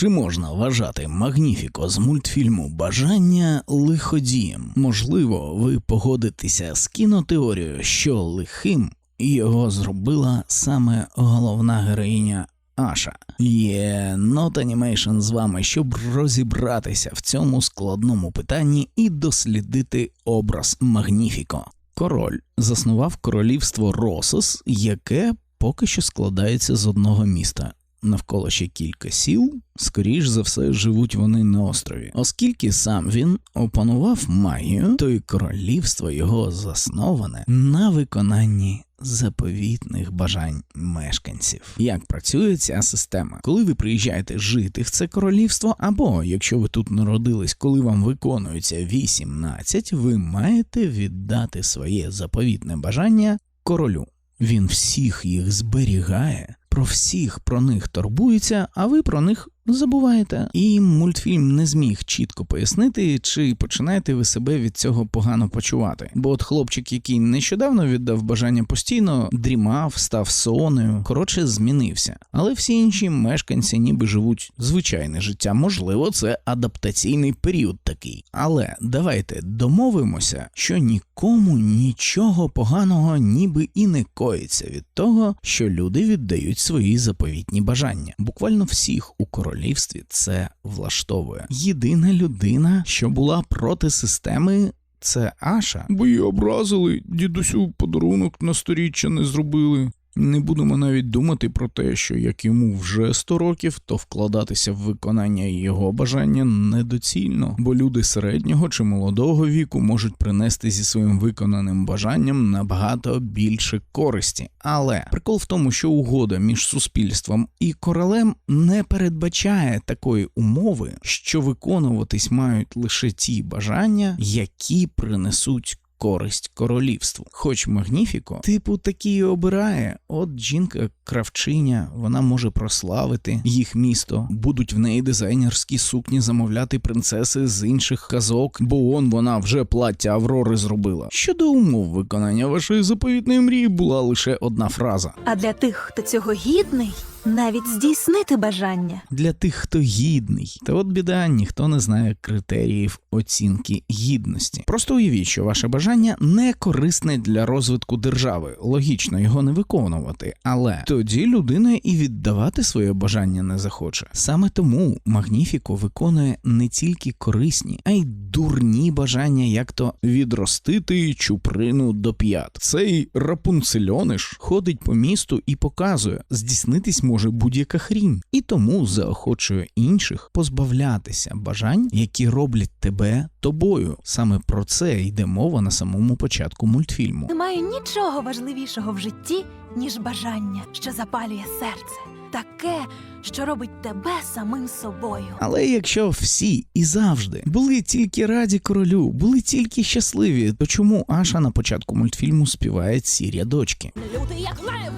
Чи можна вважати Магніфіко з мультфільму Бажання лиходієм? Можливо, ви погодитеся з кінотеорією, що лихим його зробила саме головна героїня Аша. Є Not Animation з вами, щоб розібратися в цьому складному питанні і дослідити образ Магніфіко. Король заснував королівство Росос, яке поки що складається з одного міста. Навколо ще кілька сіл, скоріш за все, живуть вони на острові. Оскільки сам він опанував магію, то й королівство його засноване на виконанні заповітних бажань мешканців. Як працює ця система? Коли ви приїжджаєте жити в це королівство, або якщо ви тут народились, коли вам виконується 18, ви маєте віддати своє заповітне бажання королю. Він всіх їх зберігає, про всіх про них турбується, а ви про них забуваєте. І мультфільм не зміг чітко пояснити, чи починаєте ви себе від цього погано почувати. Бо от хлопчик, який нещодавно віддав бажання постійно, дрімав, став сонею, коротше, змінився. Але всі інші мешканці ніби живуть звичайне життя. Можливо, це адаптаційний період такий. Але давайте домовимося, що нікому нічого поганого ніби і не коїться від того, що люди віддають свої заповітні бажання. Буквально всіх у королівстві це влаштовує. Єдина людина, що була проти системи. Це Аша. Бо її образили, дідусю подарунок на сторіччя не зробили. Не будемо навіть думати про те, що як йому вже 100 років, то вкладатися в виконання його бажання недоцільно, бо люди середнього чи молодого віку можуть принести зі своїм виконаним бажанням набагато більше користі. Але прикол в тому, що угода між суспільством і королем не передбачає такої умови, що виконуватись мають лише ті бажання, які принесуть користь королівству. Хоч Магніфіко, типу, такі і обирає. От жінка кравчиня, вона може прославити їх місто. Будуть в неї дизайнерські сукні замовляти принцеси з інших казок, бо он вона вже плаття Аврори зробила. Щодо умов виконання вашої заповітної мрії була лише одна фраза. А для тих, хто цього гідний, навіть здійснити бажання. Для тих, хто гідний. Та от біда, ніхто не знає критеріїв оцінки гідності. Просто уявіть, що ваше бажання не корисне для розвитку держави. Логічно його не виконувати, але тоді людина і віддавати своє бажання не захоче. Саме тому Магніфіко виконує не тільки корисні, а й дурні бажання, як то відростити чуприну до п'ят. Цей рапунцельониш ходить по місту і показує, здійснитись може будь-яка хрінь, і тому заохочує інших позбавлятися бажань, які роблять тебе тобою. Саме про це йде мова на самому початку мультфільму. Немає нічого важливішого в житті, ніж бажання, що запалює серце. Таке, що робить тебе самим собою. Але якщо всі і завжди були тільки раді королю, були тільки щасливі, то чому Аша на початку мультфільму співає ці рядочки? Лютий як лев,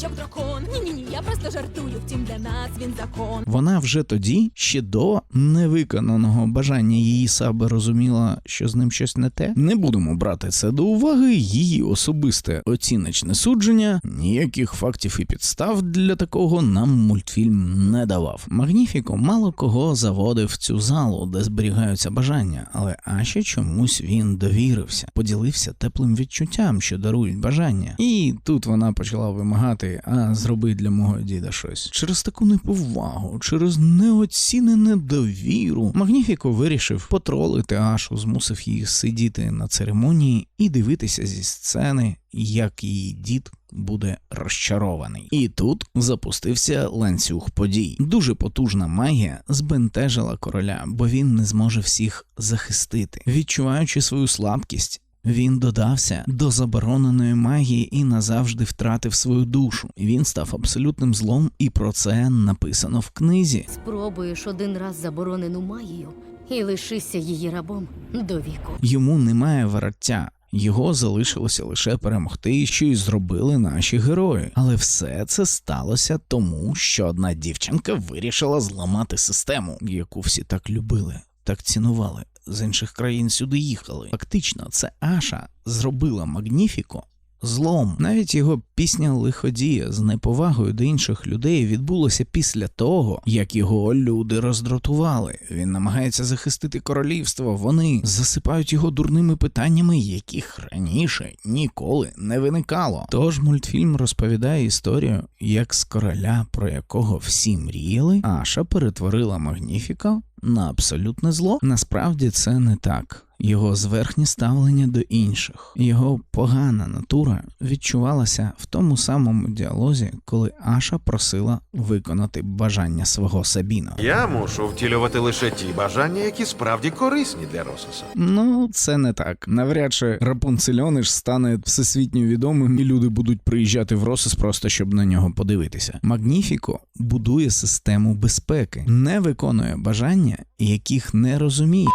як дракон. Ні, ні, ні, я просто жартую. Втім, для нас він закон. Вона вже тоді, ще до невиконаного бажання її саби розуміла, що з ним щось не те. Не будемо брати це до уваги. Її особисте оціночне судження, ніяких фактів і підстав для такого нам мультфільм не давав. Магніфіко мало кого заводив цю залу, де зберігаються бажання, але Аші чомусь він довірився, поділився теплим відчуттям, що дарують бажання. І тут вона почала вимагати: а зроби для мого діда щось. Через таку неповагу, через неоцінене довіру. Магніфіко вирішив потролити Ашу, змусив її сидіти на церемонії і дивитися зі сцени, як її дід буде розчарований. І тут запустився ланцюг подій. Дуже потужна магія збентежила короля, бо він не зможе всіх захистити, відчуваючи свою слабкість. Він додався до забороненої магії і назавжди втратив свою душу. Він став абсолютним злом, і про це написано в книзі. Спробуєш один раз заборонену магію і лишишся її рабом до віку. Йому немає вороття. Його залишилося лише перемогти, що й зробили наші герої. Але все це сталося тому, що одна дівчинка вирішила зламати систему, яку всі так любили, так цінували. З інших країн сюди їхали. Фактично, це Аша зробила Магніфіко злом. Навіть його пісня Лиходія з неповагою до інших людей відбулося після того, як його люди роздратували. Він намагається захистити королівство. Вони засипають його дурними питаннями, яких раніше ніколи не виникало. Тож мультфільм розповідає історію, як з короля, про якого всі мріяли, Аша перетворила Магніфіка на абсолютне зло. Насправді це не так. Його зверхнє ставлення до інших, його погана натура відчувалася в тому самому діалозі, коли Аша просила виконати бажання свого Сабіна. Я мушу втілювати лише ті бажання, які справді корисні для Рососа. Ну, це не так. Навряд чи Рапунцельониш стане всесвітньо відомим, і люди будуть приїжджати в Росос просто щоб на нього подивитися. Магніфіко будує систему безпеки, не виконує бажання, яких не розуміє.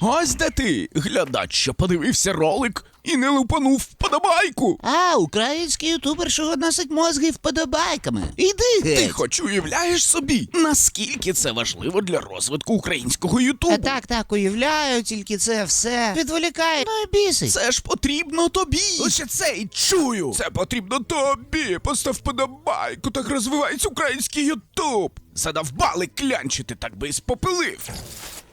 Ось де ти, глядач, що подивився ролик і не лупанув вподобайку. А, український ютубер, що носить мозги вподобайками. Іди Ти хоч уявляєш собі, наскільки це важливо для розвитку українського Ютубу? А так, так, уявляю, тільки це все відволікає. Ну і бісить. Це ж потрібно тобі. Лише це і чую. Це потрібно тобі. Постав вподобайку, так розвивається український Ютуб. Задовбали клянчити, так би і спопилив.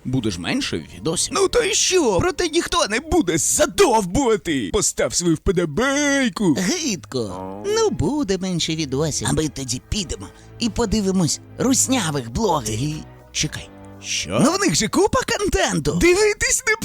Будеш менше в відосі. Ну то і що? Проте ніхто не буде задовбувати. Постав свою вподобайку. Гидко. Ну, буде менше відосів. А ми тоді підемо і подивимось руснявих блогерів. Чекай. Що? Ну в них же купа контенту. Дивитись, не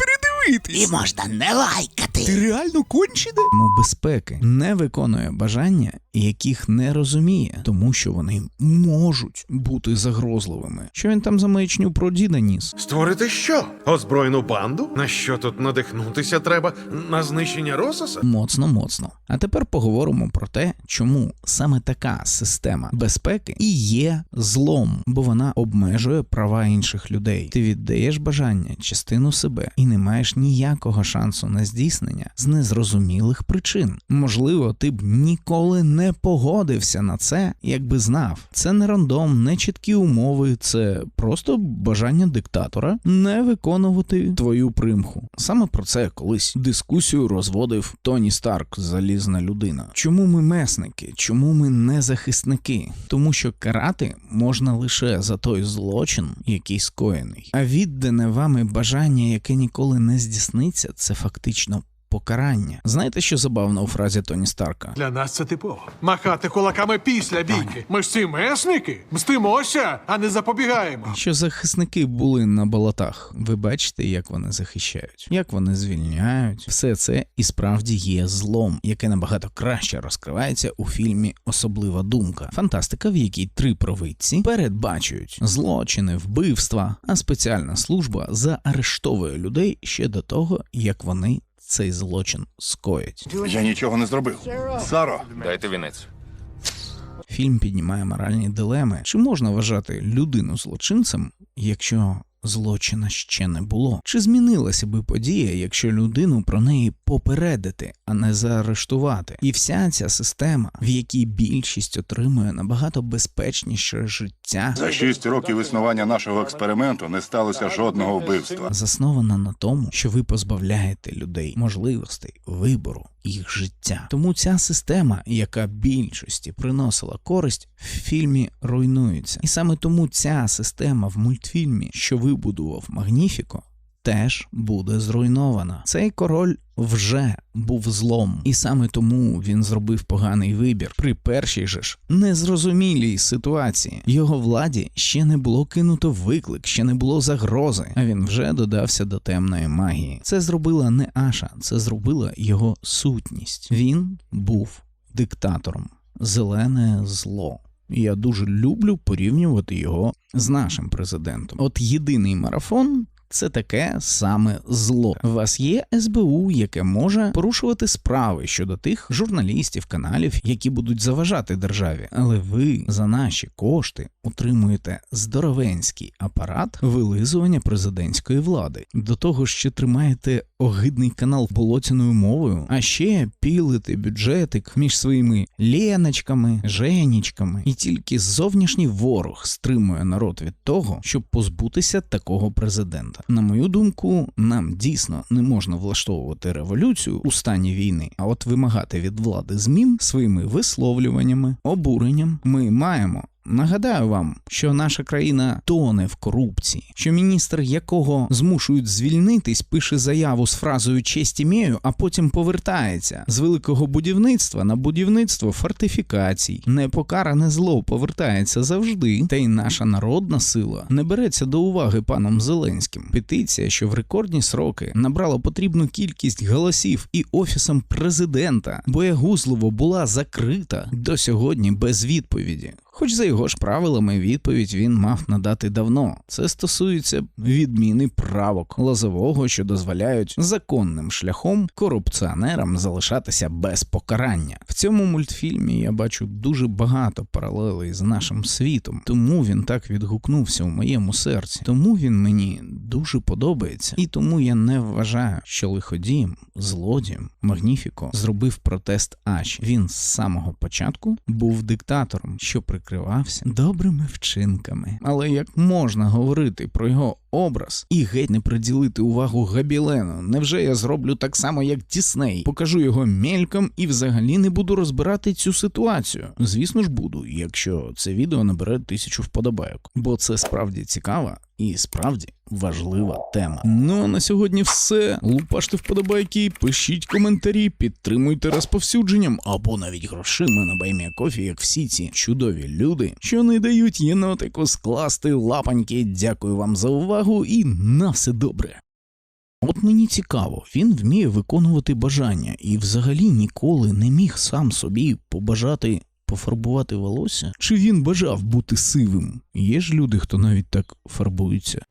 передивитись. І можна не лайкати. Ти реально кончене? Тому безпеки не виконує бажання, яких не розуміє, тому що вони можуть бути загрозливими. Що він там за маячню про діда ніс? Створити що? Озброєну банду? На що тут надихнутися треба? На знищення Рососа? Моцно, моцно. А тепер поговоримо про те, чому саме така система безпеки і є злом, бо вона обмежує права інших людей. Ти віддаєш бажання, частину себе, і не маєш ніякого шансу на здійснення з незрозумілих причин. Можливо, ти б ніколи не погодився на це, якби знав. Це не рандом, не чіткі умови, це просто бажання диктатора не виконувати твою примху. Саме про це колись дискусію розводив Тоні Старк, залізна людина. Чому ми месники? Чому ми не захисники? Тому що карати можна лише за той злочин, який скоєний. А віддане вами бажання, яке ніколи не здійсниться, це фактично. Покарання. Знаєте, що забавно у фразі Тоні Старка? Для нас це типово. Махати кулаками після бійки. Ми ж ці месники. Мстимося, а не запобігаємо. Що захисники були на болотах. Ви бачите, як вони захищають, як вони звільняють. Все це і справді є злом, яке набагато краще розкривається у фільмі Особлива думка. Фантастика, в якій три провидці передбачують злочини, вбивства, а спеціальна служба заарештовує людей ще до того, як вони цей злочин скоїть. Я нічого не зробив. Саро, Дайте вінець. Фільм піднімає моральні дилеми. Чи можна вважати людину злочинцем, якщо злочина ще не було? Чи змінилася би подія, якщо людину про неї попередити, а не заарештувати? І вся ця система, в якій більшість отримує набагато безпечніше життя, за шість років існування нашого експерименту не сталося жодного вбивства. заснована на тому, що ви позбавляєте людей можливостей вибору їх життя. Тому ця система, яка більшості приносила користь, в фільмі руйнується. І саме тому ця система в мультфільмі, що вибудував Магніфіко. Теж буде зруйнована. Цей король вже був злом, і саме тому він зробив поганий вибір при першій же ж незрозумілій ситуації. Його владі ще не було кинуто виклик, ще не було загрози, а він вже додався до темної магії. Це зробила не Аша, це зробила його сутність. Він був диктатором, зелене зло. Я дуже люблю порівнювати його з нашим президентом. От єдиний марафон. Це таке саме зло. У вас є СБУ, яке може порушувати справи щодо тих журналістів, каналів, які будуть заважати державі. Але ви за наші кошти утримуєте здоровенський апарат вилизування президентської влади. До того ж, ще тримаєте огидний канал болотяною мовою, а ще пілите бюджетик між своїми Леночками, Женічками, і тільки зовнішній ворог стримує народ від того, щоб позбутися такого президента. Президента. На мою думку, нам дійсно не можна влаштовувати революцію у стані війни, а от вимагати від влади змін своїми висловлюваннями, обуренням ми маємо. Нагадаю вам, що наша країна тоне в корупції, що міністр, якого змушують звільнитись, пише заяву з фразою честь імею, а потім повертається з великого будівництва на будівництво фортифікацій. Непокаране зло повертається завжди, та й наша народна сила не береться до уваги паном Зеленським. Петиція, що в рекордні сроки набрала потрібну кількість голосів і офісом президента, боягузливо була закрита до сьогодні без відповіді. Хоч за його ж правилами відповідь він мав надати давно. Це стосується відміни правок лозового, що дозволяють законним шляхом корупціонерам залишатися без покарання. В цьому мультфільмі я бачу дуже багато паралелей з нашим світом, тому він так відгукнувся у моєму серці. Тому він мені дуже подобається, і тому я не вважаю, що лиходієм, злодієм, Магніфіко зробив протест Аш. Він з самого початку був диктатором, що прикривався добрими вчинками. Але як можна говорити про його образ і геть не приділити увагу Габілену? Невже я зроблю так само, як Дісней? Покажу його мельком і взагалі не буду розбирати цю ситуацію. Звісно ж буду, якщо це відео набере тисячу вподобайок, бо це справді цікава і справді важлива тема. Ну а на сьогодні все. Лупаште вподобайки, пишіть коментарі, підтримуйте розповсюдженням або навіть грошима на баймія кофі, як всі ці чудові люди, що не дають єнотику скласти лапаньки. Дякую вам за увагу і на все добре. От мені цікаво, він вміє виконувати бажання і взагалі ніколи не міг сам собі побажати пофарбувати волосся? Чи він бажав бути сивим? Є ж люди, хто навіть так фарбується.